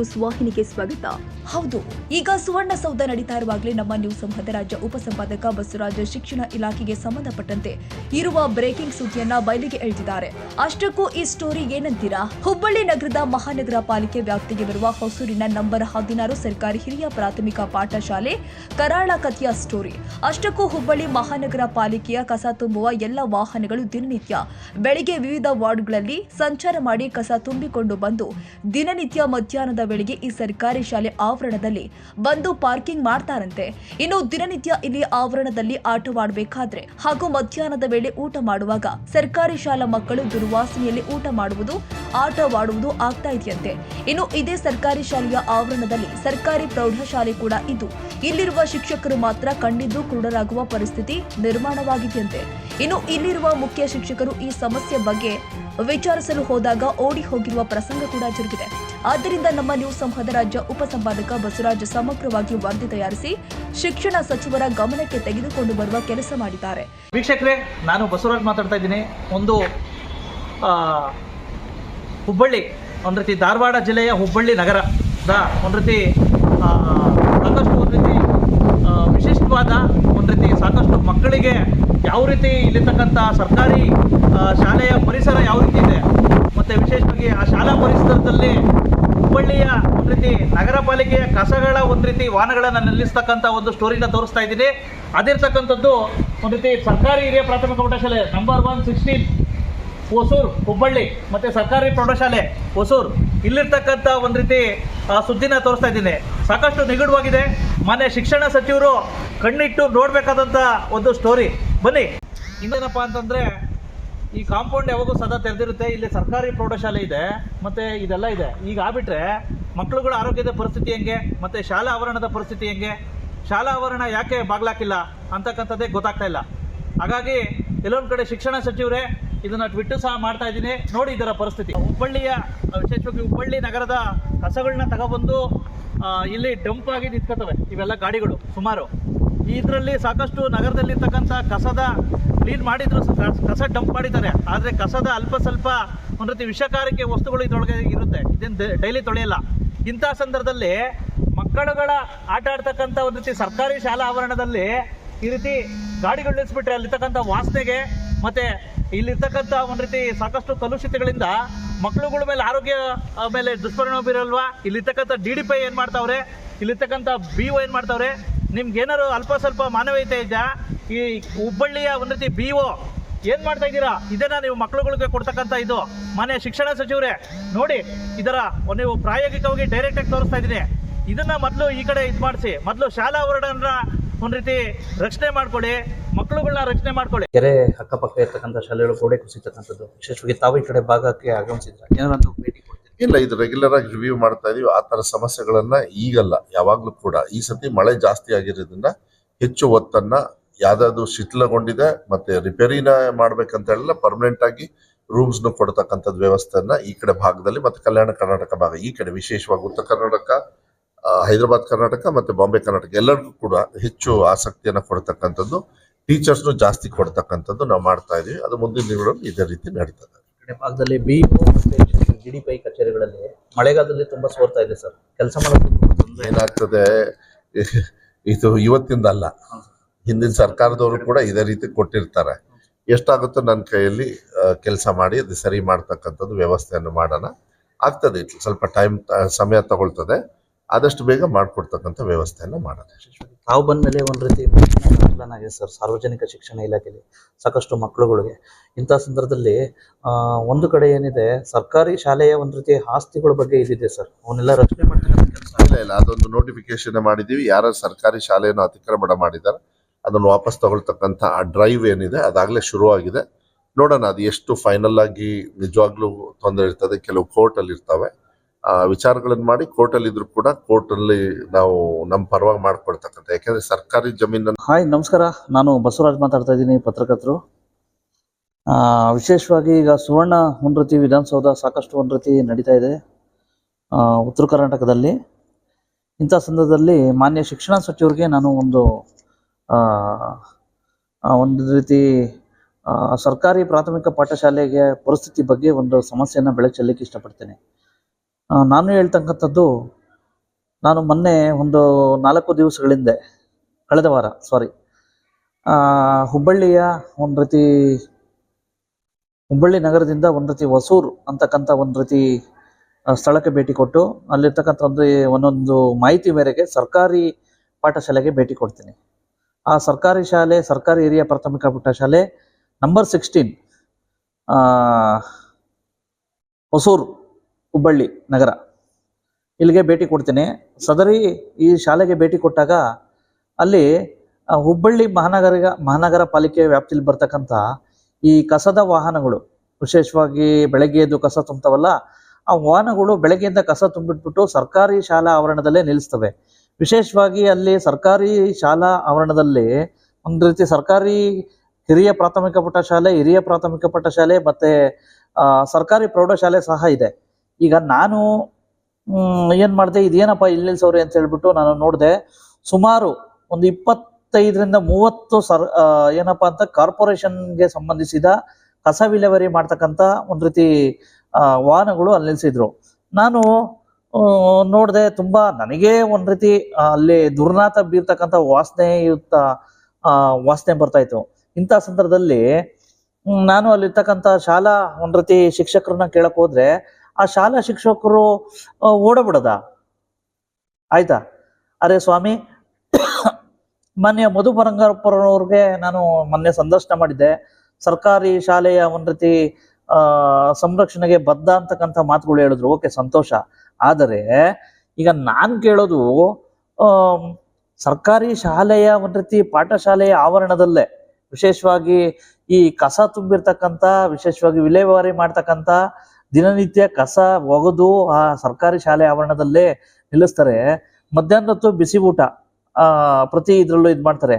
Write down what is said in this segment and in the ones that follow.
News ವಾಹಿನಿಗೆ ಸ್ವಾಗತ. ಹೌದು, ಈಗ ಸುವರ್ಣಸೌಧ ನಡೀತಾ ಇರುವಾಗಲೇ ನಮ್ಮ ನ್ಯೂಸ್ ಸಂಘದ ರಾಜ್ಯ ಉಪಸಂಪಾದಕ ಬಸವರಾಜ ಶಿಕ್ಷಣ ಇಲಾಖೆಗೆ ಸಂಬಂಧಪಟ್ಟಂತೆ ಇರುವ ಬ್ರೇಕಿಂಗ್ ಸುದ್ದಿಯನ್ನ ಬಯಲಿಗೆ ಎಳೆದಿದ್ದಾರೆ. ಅಷ್ಟಕ್ಕೂ ಈ ಸ್ಟೋರಿ ಏನಂತೀರಾ? ಹುಬ್ಬಳ್ಳಿ ನಗರದ ಮಹಾನಗರ ಪಾಲಿಕೆ ವ್ಯಾಪ್ತಿಗೆ ಬರುವ ಹೊಸೂರಿನ ನಂಬರ್ ಹದಿನಾರು ಸರ್ಕಾರಿ ಹಿರಿಯ ಪ್ರಾಥಮಿಕ ಪಾಠಶಾಲೆ ಕರಾಳ ಕಥೆಯ ಸ್ಟೋರಿ. ಅಷ್ಟಕ್ಕೂ ಹುಬ್ಬಳ್ಳಿ ಮಹಾನಗರ ಪಾಲಿಕೆಯ ಕಸ ತುಂಬುವ ಎಲ್ಲ ವಾಹನಗಳು ದಿನನಿತ್ಯ ಬೆಳಿಗ್ಗೆ ವಿವಿಧ ವಾರ್ಡ್ಗಳಲ್ಲಿ ಸಂಚಾರ ಮಾಡಿ ಕಸ ತುಂಬಿಕೊಂಡು ಬಂದು ದಿನನಿತ್ಯ ಮಧ್ಯಾಹ್ನದ ವೇಳೆಗೆ ಈ ಸರ್ಕಾರಿ ಶಾಲೆ ಆವರಣದಲ್ಲಿ ಬಂದು ಪಾರ್ಕಿಂಗ್ ಮಾಡ್ತಾರಂತೆ. ಇನ್ನು ದಿನನಿತ್ಯ ಇಲ್ಲಿ ಆವರಣದಲ್ಲಿ ಆಟವಾಡಬೇಕಾದ್ರೆ ಹಾಗೂ ಮಧ್ಯಾಹ್ನದ ವೇಳೆ ಊಟ ಮಾಡುವಾಗ ಸರ್ಕಾರಿ ಶಾಲಾ ಮಕ್ಕಳು ದುರ್ವಾಸನೆಯಲ್ಲಿ ಊಟ ಮಾಡುವುದು, ಆಟವಾಡುವುದು ಆಗ್ತಾ ಇದೆಯಂತೆ. ಇನ್ನು ಇದೇ ಸರ್ಕಾರಿ ಶಾಲೆಯ ಆವರಣದಲ್ಲಿ ಸರ್ಕಾರಿ ಪ್ರೌಢಶಾಲೆ ಕೂಡ ಇದ್ದು, ಇಲ್ಲಿರುವ ಶಿಕ್ಷಕರು ಮಾತ್ರ ಕಂಡಿದ್ದು ಕುರುಡರಾಗುವ ಪರಿಸ್ಥಿತಿ ನಿರ್ಮಾಣವಾಗಿದೆಯಂತೆ. ಇನ್ನು ಇಲ್ಲಿರುವ ಮುಖ್ಯ ಶಿಕ್ಷಕರು ಈ ಸಮಸ್ಯೆ ಬಗ್ಗೆ ವಿಚಾರಿಸಲು ಹೋದಾಗ ಓಡಿ ಹೋಗಿರುವ ಪ್ರಸಂಗ ಕೂಡ ಜರುಗಿದೆ. ಆದ್ದರಿಂದ ನಮ್ಮ ನ್ಯೂಸ್ ಸಂಘದ ರಾಜ್ಯ ಉಪಸಂಪಾದಕ ಬಸವರಾಜ್ ಸಮಗ್ರವಾಗಿ ವರದಿ ತಯಾರಿಸಿ ಶಿಕ್ಷಣ ಸಚಿವರ ಗಮನಕ್ಕೆ ತೆಗೆದುಕೊಂಡು ಬರುವ ಕೆಲಸ ಮಾಡಿದ್ದಾರೆ. ವೀಕ್ಷಕರೇ, ನಾನು ಬಸವರಾಜ್ ಮಾತಾಡ್ತಾ ಇದ್ದೀನಿ. ಒಂದು ಹುಬ್ಬಳ್ಳಿ, ಒಂದು ರೀತಿ ಧಾರವಾಡ ಜಿಲ್ಲೆಯ ಹುಬ್ಬಳ್ಳಿ ನಗರದ ಒಂದು ರೀತಿ ಸಾಕಷ್ಟು ಒಂದು ರೀತಿ ವಿಶಿಷ್ಟವಾದ ಮಕ್ಕಳಿಗೆ ಯಾವ ರೀತಿ ಇಲ್ಲಿರ್ತಕ್ಕಂಥ ಸರ್ಕಾರಿ ಶಾಲೆಯ ಪರಿಸರ ಯಾವ ರೀತಿ ಇದೆ, ಮತ್ತು ವಿಶೇಷವಾಗಿ ಆ ಶಾಲಾ ಪರಿಸರದಲ್ಲಿ ಹುಬ್ಬಳ್ಳಿಯ ಒಂದು ರೀತಿ ನಗರ ಪಾಲಿಕೆಯ ಕಸಗಳ ಒಂದು ರೀತಿ ವಾಹನಗಳನ್ನು ನಿಲ್ಲಿಸ್ತಕ್ಕಂಥ ಒಂದು ಸ್ಟೋರಿನ ತೋರಿಸ್ತಾ ಇದ್ದೀನಿ. ಅದಿರ್ತಕ್ಕಂಥದ್ದು ಒಂದು ರೀತಿ ಸರ್ಕಾರಿ ಹಿರಿಯ ಪ್ರಾಥಮಿಕ ಪ್ರೌಢಶಾಲೆ number one sixteen Hosur, Hubballi, ಮತ್ತು ಸರ್ಕಾರಿ ಪ್ರೌಢಶಾಲೆ ಹೊಸೂರು. ಇಲ್ಲಿರ್ತಕ್ಕಂಥ ಒಂದು ರೀತಿ ಸುದ್ದಿನ ತೋರಿಸ್ತಾ ಇದ್ದೀನಿ. ಸಾಕಷ್ಟು ನಿಗೂಢವಾಗಿದೆ. ಮಾನ್ಯ ಶಿಕ್ಷಣ ಸಚಿವರು ಕಣ್ಣಿಟ್ಟು ನೋಡಬೇಕಾದಂಥ ಒಂದು ಸ್ಟೋರಿ ಬನ್ನಿ. ಇನ್ನೇನಪ್ಪ ಅಂತಂದರೆ, ಈ ಕಾಂಪೌಂಡ್ ಯಾವಾಗೂ ಸದಾ ತೆರೆದಿರುತ್ತೆ. ಇಲ್ಲಿ ಸರ್ಕಾರಿ ಪ್ರೌಢಶಾಲೆ ಇದೆ, ಮತ್ತು ಇದೆಲ್ಲ ಇದೆ. ಈಗ ಆಗ್ಬಿಟ್ರೆ ಮಕ್ಕಳುಗಳ ಆರೋಗ್ಯದ ಪರಿಸ್ಥಿತಿ ಹೆಂಗೆ, ಮತ್ತು ಶಾಲಾ ಆವರಣದ ಪರಿಸ್ಥಿತಿ ಹೆಂಗೆ, ಶಾಲಾ ಆವರಣ ಯಾಕೆ ಬಾಗ್ಲಾಕಿಲ್ಲ ಅಂತಕ್ಕಂಥದ್ದೇ ಗೊತ್ತಾಗ್ತಾ ಇಲ್ಲ. ಹಾಗಾಗಿ ಕೆಲವೊಂದು ಕಡೆ ಶಿಕ್ಷಣ ಸಚಿವರೇ, ಇದನ್ನ ಟ್ವಿಟ್ಟು ಸಹ ಮಾಡ್ತಾ ಇದ್ದೀನಿ. ನೋಡಿ ಇದರ ಪರಿಸ್ಥಿತಿ. ಹುಬ್ಬಳ್ಳಿಯ, ವಿಶೇಷವಾಗಿ ಹುಬ್ಬಳ್ಳಿ ನಗರದ ಕಸಗಳನ್ನ ತಗೊಬಂದು ಇಲ್ಲಿ ಡಂಪ್ ಆಗಿ ನಿಂತ್ಕೋತವೆ. ಇವೆಲ್ಲ ಗಾಡಿಗಳು, ಸುಮಾರು. ಇದರಲ್ಲಿ ಸಾಕಷ್ಟು ನಗರದಲ್ಲಿರ್ತಕ್ಕಂಥ ಕಸದ ಕ್ಲೀನ್ ಮಾಡಿದ್ರು ಕಸ ಡಂಪ್ ಮಾಡಿದ್ದಾರೆ. ಆದರೆ ಕಸದ ಅಲ್ಪ ಸ್ವಲ್ಪ ಒಂದು ರೀತಿ ವಿಷಕಾರಿಕೆ ವಸ್ತುಗಳು ಇದ್ರೊಳಗೆ ಇರುತ್ತೆ. ಇದನ್ನು ಡೈಲಿ ತೊಳೆಯಲ್ಲ. ಇಂಥ ಸಂದರ್ಭದಲ್ಲಿ ಮಕ್ಕಳುಗಳ ಆಟ ಆಡ್ತಕ್ಕಂಥ ಒಂದು ರೀತಿ ಸರ್ಕಾರಿ ಶಾಲಾ ಆವರಣದಲ್ಲಿ ಈ ರೀತಿ ಗಾಡಿಗಳು ನಿಲ್ಲಿಸ್ಬಿಟ್ರೆ ಅಲ್ಲಿರ್ತಕ್ಕಂಥ ವಾಸನೆಗೆ ಮತ್ತೆ ಇಲ್ಲಿರ್ತಕ್ಕಂಥ ಒಂದು ರೀತಿ ಸಾಕಷ್ಟು ಕಲುಷಿತಗಳಿಂದ ಮಕ್ಕಳುಗಳ ಮೇಲೆ ಆರೋಗ್ಯ ಮೇಲೆ ದುಷ್ಪರಿಣಾಮ ಬೀರಲ್ವಾ? ಇಲ್ಲಿರ್ತಕ್ಕಂಥ ಡಿ ಡಿ ಪೈ ಏನು ಮಾಡ್ತಾವ್ರೆ? ಇಲ್ಲಿರ್ತಕ್ಕಂಥ ಬಿ ಓ ಏನು ಮಾಡ್ತಾವ್ರೆ? ನಿಮ್ಗೆ ಏನಾರು ಅಲ್ಪ ಸ್ವಲ್ಪ ಮಾನವೀಯತೆ ಇದೆಯಾ? ಈ ಹುಬ್ಬಳ್ಳಿಯ ಒಂದು ರೀತಿ ಬಿ ಒ ಏನು ಮಾಡ್ತಾ ಇದ್ದೀರಾ? ಇದನ್ನ ನೀವು ಮಕ್ಕಳುಗಳಿಗೆ ಕೊಡ್ತಕ್ಕಂಥ ಇದು. ಮಾನ್ಯ ಶಿಕ್ಷಣ ಸಚಿವರೇ, ನೋಡಿ, ಇದರ ನೀವು ಪ್ರಾಯೋಗಿಕವಾಗಿ ಡೈರೆಕ್ಟ್ ಆಗಿ ತೋರಿಸ್ತಾ ಇದ್ದೀನಿ. ಇದನ್ನ ಮೊದಲು ಈ ಕಡೆ ಇದು ಮಾಡಿಸಿ. ಮೊದಲು ಶಾಲಾ ಆವರಣನ ಒಂದು ರೀತಿ ರಕ್ಷಣೆ ಮಾಡ್ಕೊಳ್ಳಿ. ಮಕ್ಕಳುಗಳನ್ನ ರಕ್ಷಣೆ ಮಾಡ್ಕೊಳ್ಳಿ. ಕೆರೆ ಅಕ್ಕಪಕ್ಕ ಇರ್ತಕ್ಕಂಥ ಶಾಲೆಗಳು ಗೋಡೆ ಕುಸಿತಕ್ಕಂಥದ್ದು. ವಿಶೇಷವಾಗಿ ತಾವು ಈ ಕಡೆ ಭಾಗಕ್ಕೆ ಆಗಮಿಸಿದ್ರೆ? ಏನಾದ್ರು ಭೇಟಿ ಇಲ್ಲ, ಇದು ರೆಗ್ಯುಲರ್ ಆಗಿ ರಿವ್ಯೂ ಮಾಡ್ತಾ ಇದೀವಿ. ಆ ತರ ಸಮಸ್ಯೆಗಳನ್ನ ಈಗಲ್ಲ, ಯಾವಾಗ್ಲೂ ಕೂಡ. ಈ ಸತಿ ಮಳೆ ಜಾಸ್ತಿ ಆಗಿರೋದ್ರಿಂದ ಹೆಚ್ಚು ಒತ್ತನ್ನ ಯಾವ್ದಾದ್ರು ಶಿಥಿಲಗೊಂಡಿದೆ, ಮತ್ತೆ ರಿಪೇರಿನ ಮಾಡ್ಬೇಕಂತ ಹೇಳಿಲ್ಲ ಪರ್ಮನೆಂಟ್ ಆಗಿ ರೂಮ್ಸ್ ನು ಕೊಡ್ತಕ್ಕಂಥದ್ದು ವ್ಯವಸ್ಥೆಯನ್ನ ಈ ಕಡೆ ಭಾಗದಲ್ಲಿ ಮತ್ತೆ ಕಲ್ಯಾಣ ಕರ್ನಾಟಕ ಭಾಗ, ಈ ಕಡೆ ವಿಶೇಷವಾಗಿ ಉತ್ತರ ಕರ್ನಾಟಕ ಹೈದರಾಬಾದ್ ಕರ್ನಾಟಕ ಮತ್ತೆ ಬಾಂಬೆ ಕರ್ನಾಟಕ, ಎಲ್ಲರಿಗೂ ಕೂಡ ಹೆಚ್ಚು ಆಸಕ್ತಿಯನ್ನ ಕೊಡ್ತಕ್ಕಂಥದ್ದು ಟೀಚರ್ಸ್ನು ಜಾಸ್ತಿ ಕೊಡ್ತಕ್ಕಂಥದ್ದು ನಾವು ಮಾಡ್ತಾ ಇದೀವಿ. ಅದು ಮುಂದಿನ ದಿನಗಳಲ್ಲಿ ಇದೇ ರೀತಿ ನಡೀತದೆ. ಭಾಗದಲ್ಲಿ ಬಿ ಮತ್ತೆ ಡಿ ಪಿ ಕಚೇರಿಗಳಲ್ಲಿ ಮಳೆಗಾಲದಲ್ಲಿ ತುಂಬಾ ಸೋರ್ತಾ ಇದೆ ಸರ್. ಕೆಲಸ ಮಾಡೋದು ತುಂಬಾ ತೊಂದರೆ. ಏನಾಗ್ತದೆ? ಇದು ಇವತ್ತಿಂದ ಅಲ್ಲ. ಹಿಂದಿನ ಸರ್ಕಾರದವರು ಕೂಡ ಇದೇ ರೀತಿ ಕೊಟ್ಟಿರ್ತಾರೆ. ಎಷ್ಟಾಗುತ್ತೋ ನನ್ನ ಕೈಯಲ್ಲಿ ಕೆಲಸ ಮಾಡಿ ಅದು ಸರಿ ಮಾಡ್ತಕ್ಕಂಥದ್ದು ವ್ಯವಸ್ಥೆಯನ್ನು ಮಾಡೋಣ. ಆಗ್ತದೆ ಸ್ವಲ್ಪ ಟೈಮ್ ಸಮಯ ತಗೊಳ್ತದೆ. ಆದಷ್ಟು ಬೇಗ ಮಾಡಿಕೊಡ್ತಕ್ಕಂಥ ವ್ಯವಸ್ಥೆಯನ್ನು ಮಾಡೋಣ. ತಾವು ಬಂದ ಮೇಲೆ ಒಂದು ರೀತಿ ಆಗಿದೆ ಸರ್, ಸಾರ್ವಜನಿಕ ಶಿಕ್ಷಣ ಇಲಾಖೆಯಲ್ಲಿ ಸಾಕಷ್ಟು ಮಕ್ಕಳುಗಳಿಗೆ ಇಂಥ ಸಂದರ್ಭದಲ್ಲಿ ಒಂದು ಕಡೆ ಏನಿದೆ, ಸರ್ಕಾರಿ ಶಾಲೆಯ ಒಂದ್ ರೀತಿ ಆಸ್ತಿಗಳ ಬಗ್ಗೆ ಇದಿದೆ ಸರ್. ಅವನ್ನೆಲ್ಲ ರಚನೆ ಮಾಡ್ತಕ್ಕಂಥ ಕೆಲಸ. ಇಲ್ಲ ಅದೊಂದು ನೋಟಿಫಿಕೇಶನ್ ಮಾಡಿದೀವಿ ಯಾರು ಸರ್ಕಾರಿ ಶಾಲೆಯನ್ನು ಅತಿಕ್ರಮಣ ಮಾಡಿದ್ದಾರೆ, ಅದನ್ನು ವಾಪಸ್ ತಗೊಳ್ತಕ್ಕಂಥ ಆ ಡ್ರೈವ್ ಏನಿದೆ, ಅದಾಗಲೇ ಶುರುವಾಗಿದೆ. ನೋಡೋಣ, ಅದು ಎಷ್ಟು ಫೈನಲ್ ಆಗಿ ನಿಜವಾಗ್ಲೂ ತೊಂದರೆ ಇರ್ತದೆ, ಕೆಲವು ಕೋರ್ಟ್ ಅಲ್ಲಿ ಇರ್ತವೆ ವಿಚಾರಗಳನ್ನು ಮಾಡಿ ಕೋರ್ಟಲ್ಲಿ ಇದ್ರು ಕೂಡ ಕೋರ್ಟಲ್ಲಿ ನಾವು ನಮ್ಮ ಪರವಾಗಿ ಮಾಡ್ಕೊಳ್ತಕ್ಕಂಥ, ಯಾಕೆಂದ್ರೆ ಸರ್ಕಾರಿ ಜಮೀನನ್ನು ಹಾಯ್, ನಮಸ್ಕಾರ. ನಾನು ಬಸವರಾಜ್ ಮಾತಾಡ್ತಾ ಇದ್ದೀನಿ, ಪತ್ರಕರ್ತರು. ವಿಶೇಷವಾಗಿ ಈಗ ಸುವರ್ಣ ಉನ್ನತಿ ವಿಧಾನಸೌಧ ಸಾಕಷ್ಟು ಉನ್ನತಿ ನಡೀತಾ ಇದೆ ಉತ್ತರ ಕರ್ನಾಟಕದಲ್ಲಿ. ಇಂಥ ಸಂದರ್ಭದಲ್ಲಿ ಮಾನ್ಯ ಶಿಕ್ಷಣ ಸಚಿವರಿಗೆ ನಾನು ಒಂದು ಒಂದು ರೀತಿ ಸರ್ಕಾರಿ ಪ್ರಾಥಮಿಕ ಪಾಠಶಾಲೆಗೆ ಪರಿಸ್ಥಿತಿ ಬಗ್ಗೆ ಒಂದು ಸಮಸ್ಯೆಯನ್ನು ಬೆಳೆ ಚೆಲ್ಲಕ್ಕೆ ಇಷ್ಟಪಡ್ತೇನೆ. ನಾನು ಹೇಳ್ತಕ್ಕಂಥದ್ದು, ನಾನು ಮೊನ್ನೆ ಒಂದು ನಾಲ್ಕು ದಿವಸಗಳ ಹಿಂದೆ ಕಳೆದ ವಾರ ಸಾರಿ ಹುಬ್ಬಳ್ಳಿಯ ಒಂದು ರೀತಿ, ಹುಬ್ಬಳ್ಳಿ ನಗರದಿಂದ ಒಂದು ರೀತಿ ಹೊಸೂರು ಅಂತಕ್ಕಂಥ ಒಂದು ರೀತಿ ಸ್ಥಳಕ್ಕೆ ಭೇಟಿ ಕೊಟ್ಟು, ಅಲ್ಲಿರ್ತಕ್ಕಂಥ ಒಂದು, ಒಂದೊಂದು ಮಾಹಿತಿ ಮೇರೆಗೆ ಸರ್ಕಾರಿ ಪಾಠಶಾಲೆಗೆ ಭೇಟಿ ಕೊಡ್ತೀನಿ. ಆ ಸರ್ಕಾರಿ ಶಾಲೆ, ಸರ್ಕಾರಿ ಹಿರಿಯ ಪ್ರಾಥಮಿಕ ಪಾಠಶಾಲೆ ನಂಬರ್ ಸಿಕ್ಸ್ಟೀನ್ ಹೊಸೂರು ಹುಬ್ಬಳ್ಳಿ ನಗರ. ಇಲ್ಲಿಗೆ ಭೇಟಿ ಕೊಡ್ತೀನಿ. ಸದರಿ ಈ ಶಾಲೆಗೆ ಭೇಟಿ ಕೊಟ್ಟಾಗ ಅಲ್ಲಿ ಹುಬ್ಬಳ್ಳಿ ಮಹಾನಗರ ಮಹಾನಗರ ಪಾಲಿಕೆ ವ್ಯಾಪ್ತಿಯಲ್ಲಿ ಬರ್ತಕ್ಕಂಥ ಈ ಕಸದ ವಾಹನಗಳು, ವಿಶೇಷವಾಗಿ ಬೆಳಗ್ಗೆ ಎದ್ದು ಕಸ ತುಂಬ್ತಾವಲ್ಲ, ಆ ವಾಹನಗಳು ಬೆಳಗ್ಗೆಯಿಂದ ಕಸ ತುಂಬಿಟ್ಬಿಟ್ಟು ಸರ್ಕಾರಿ ಶಾಲಾ ಆವರಣದಲ್ಲೇ ನಿಲ್ಲಿಸ್ತವೆ. ವಿಶೇಷವಾಗಿ ಅಲ್ಲಿ ಸರ್ಕಾರಿ ಶಾಲಾ ಆವರಣದಲ್ಲಿ ಒಂದು ರೀತಿ ಸರ್ಕಾರಿ ಹಿರಿಯ ಪ್ರಾಥಮಿಕ ಪಾಠಶಾಲೆ ಹಿರಿಯ ಪ್ರಾಥಮಿಕ ಪಾಠಶಾಲೆ ಮತ್ತೆ ಸರ್ಕಾರಿ ಪ್ರೌಢಶಾಲೆ ಸಹ ಇದೆ. ಈಗ ನಾನು ಏನು ಮಾಡಿದೆ? ಇದೇನಪ್ಪ ಇಲ್ಲಿ ಸೌರಿ ಅಂತ ಹೇಳ್ಬಿಟ್ಟು ನಾನು ನೋಡಿದೆ. ಸುಮಾರು ಒಂದು ಇಪ್ಪತ್ತೈದರಿಂದ ಮೂವತ್ತು ಸರ್ ಏನಪ್ಪ ಅಂತ ಕಾರ್ಪೊರೇಷನ್ಗೆ ಸಂಬಂಧಿಸಿದ ಕಸ ವಿಲೇವರಿ ಮಾಡ್ತಕ್ಕಂಥ ಒಂದು ರೀತಿ ವಾಹನಗಳು ಅಲ್ಲಿ ನಿಲ್ಸಿದ್ರು. ನಾನು ನೋಡಿದೆ ತುಂಬಾ ನನಗೆ ಒಂದು ರೀತಿ ಅಲ್ಲಿ ದುರ್ನಾತ ಬೀರ್ತಕ್ಕಂಥ ವಾಸನೆಯುಕ್ತ ಆ, ವಾಸನೆ ಬರ್ತಾ ಇತ್ತು. ಇಂಥ ಸಂದರ್ಭದಲ್ಲಿ ನಾನು ಅಲ್ಲಿರ್ತಕ್ಕಂಥ ಶಾಲಾ ಒಂದ್ ರೀತಿ ಶಿಕ್ಷಕರನ್ನ ಕೇಳಕ್ ಹೋದ್ರೆ ಆ ಶಾಲಾ ಶಿಕ್ಷಕರು ಓಡಬಿಡದ? ಆಯ್ತಾ? ಅರೆ ಸ್ವಾಮಿ, ಮಾನ್ಯ ಮಧು ಪರಂಗಪ್ಪರವ್ರಿಗೆ ನಾನು ಮೊನ್ನೆ ಸಂದರ್ಶನ ಮಾಡಿದ್ದೆ. ಸರ್ಕಾರಿ ಶಾಲೆಯ ಒಂದ್ ರೀತಿ ಸಂರಕ್ಷಣೆಗೆ ಬದ್ಧ ಅಂತಕ್ಕಂಥ ಮಾತುಗಳು ಹೇಳಿದ್ರು. ಓಕೆ, ಸಂತೋಷ. ಆದರೆ, ಈಗ ನಾನ್ ಕೇಳೋದು ಸರ್ಕಾರಿ ಶಾಲೆಯ ಒಂದ್ ರೀತಿ ಪಾಠಶಾಲೆಯ ಆವರಣದಲ್ಲೇ, ವಿಶೇಷವಾಗಿ ಈ ಕಸ ತುಂಬಿರ್ತಕ್ಕಂಥ, ವಿಶೇಷವಾಗಿ ವಿಲೇವಾರಿ ಮಾಡ್ತಕ್ಕಂಥ ದಿನನಿತ್ಯ ಕಸ ಒಗೆದು ಆ ಸರ್ಕಾರಿ ಶಾಲೆ ಆವರಣದಲ್ಲೇ ನಿಲ್ಲಿಸ್ತಾರೆ. ಮಧ್ಯಾಹ್ನ ಹೊತ್ತು ಬಿಸಿ ಊಟ ಪ್ರತಿ ಇದರಲ್ಲೂ ಇದು ಮಾಡ್ತಾರೆ.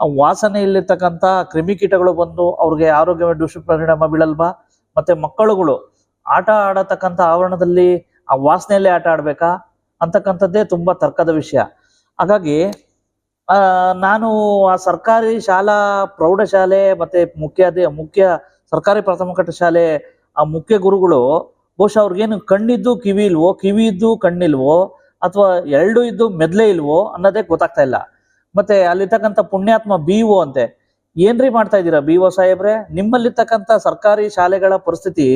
ಆ ವಾಸನೆಯಲ್ಲಿರ್ತಕ್ಕಂಥ ಕ್ರಿಮಿಕೀಟಗಳು ಬಂದು ಅವ್ರಿಗೆ ಆರೋಗ್ಯ ದುಷ್ಪರಿಣಾಮ ಬೀಳಲ್ವಾ? ಮತ್ತೆ ಮಕ್ಕಳುಗಳು ಆಟ ಆಡತಕ್ಕಂಥ ಆವರಣದಲ್ಲಿ ಆ ವಾಸನೆಯಲ್ಲೇ ಆಟ ಆಡ್ಬೇಕಾ? ಅಂತಕ್ಕಂಥದ್ದೇ ತುಂಬಾ ತರ್ಕದ ವಿಷಯ. ಹಾಗಾಗಿ ನಾನು ಆ ಸರ್ಕಾರಿ ಶಾಲಾ ಪ್ರೌಢಶಾಲೆ ಮತ್ತೆ ಮುಖ್ಯ ಮುಖ್ಯ ಸರ್ಕಾರಿ ಪ್ರಾಥಮಿಕ ಶಾಲೆ ಆ ಮುಖ್ಯ ಗುರುಗಳು ಬಹುಶಃ ಅವ್ರಿಗೇನು ಕಣ್ಣಿದ್ದು ಕಿವಿ ಇಲ್ವೋ, ಕಿವಿ ಇದ್ದು ಕಣ್ಣಿಲ್ವೋ, ಅಥವಾ ಎರಡು ಇದ್ದು ಮೆದ್ಲೆ ಇಲ್ವೋ ಅನ್ನೋದೇ ಗೊತ್ತಾಗ್ತಾ ಇಲ್ಲ. ಮತ್ತೆ ಅಲ್ಲಿರ್ತಕ್ಕಂಥ ಪುಣ್ಯಾತ್ಮ ಬಿ ಒ ಅಂತೆ, ಏನ್ರಿ ಮಾಡ್ತಾ ಇದ್ದೀರಾ ಬಿ ಒ ಸಾಹೇಬ್ರೆ? ನಿಮ್ಮಲ್ಲಿರ್ತಕ್ಕಂಥ ಸರ್ಕಾರಿ ಶಾಲೆಗಳ ಪರಿಸ್ಥಿತಿ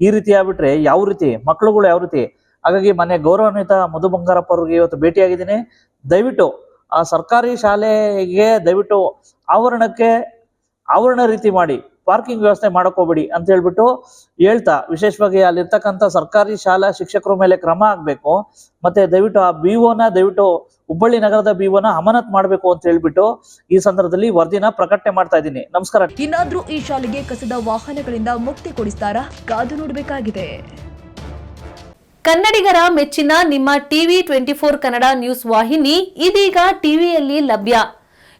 ಈ ರೀತಿ ಆಗ್ಬಿಟ್ರೆ ಯಾವ ರೀತಿ? ಮಕ್ಕಳುಗಳು ಯಾವ ರೀತಿ? ಹಾಗಾಗಿ ಮನೆ ಗೌರವಾನ್ವಿತ ಮಧು ಬಂಗಾರಪ್ಪ ಅವ್ರಿಗೆ ಇವತ್ತು ಭೇಟಿಯಾಗಿದ್ದೀನಿ. ದಯವಿಟ್ಟು ಆ ಸರ್ಕಾರಿ ಶಾಲೆಗೆ ದಯವಿಟ್ಟು ಆವರಣಕ್ಕೆ ಆವರಣ ರೀತಿ ಮಾಡಿ. ಪಾರ್ಕಿಂಗ್ ವ್ಯವಸ್ಥೆ ಹೋಗ್ಬೇಡಿ ಅಂತ ಹೇಳ್ಬಿಟ್ಟು ಹೇಳ್ತಾ, ವಿಶೇಷವಾಗಿ ಅಲ್ಲಿರ್ತಕ್ಕಂಥ ಸರ್ಕಾರಿ ಶಾಲಾ ಶಿಕ್ಷಕರ ಮೇಲೆ ಕ್ರಮ ಆಗ್ಬೇಕು ಮತ್ತೆ ದಯವಿಟ್ಟು ಆ ಬಿ ನ, ದಯವಿಟ್ಟು ಹುಬ್ಬಳ್ಳಿ ನಗರದ ಬಿ ನ ಅಮಾನತ್ ಮಾಡಬೇಕು ಅಂತ ಹೇಳ್ಬಿಟ್ಟು ಈ ಸಂದರ್ಭದಲ್ಲಿ ವರದಿನ ಪ್ರಕಟಣೆ ಮಾಡ್ತಾ ಇದ್ದೀನಿ. ನಮಸ್ಕಾರ. ಇನ್ನಾದ್ರೂ ಈ ಶಾಲೆಗೆ ಕಸದ ವಾಹನಗಳಿಂದ ಮುಕ್ತಿ ಕೊಡಿಸ್ತಾರ? ಕಾದು ನೋಡಬೇಕಾಗಿದೆ. ಕನ್ನಡಿಗರ ಮೆಚ್ಚಿನ ನಿಮ್ಮ TV twenty four Kannada news ವಾಹಿನಿ ಇದೀಗ ಟಿವಿಯಲ್ಲಿ ಲಭ್ಯ.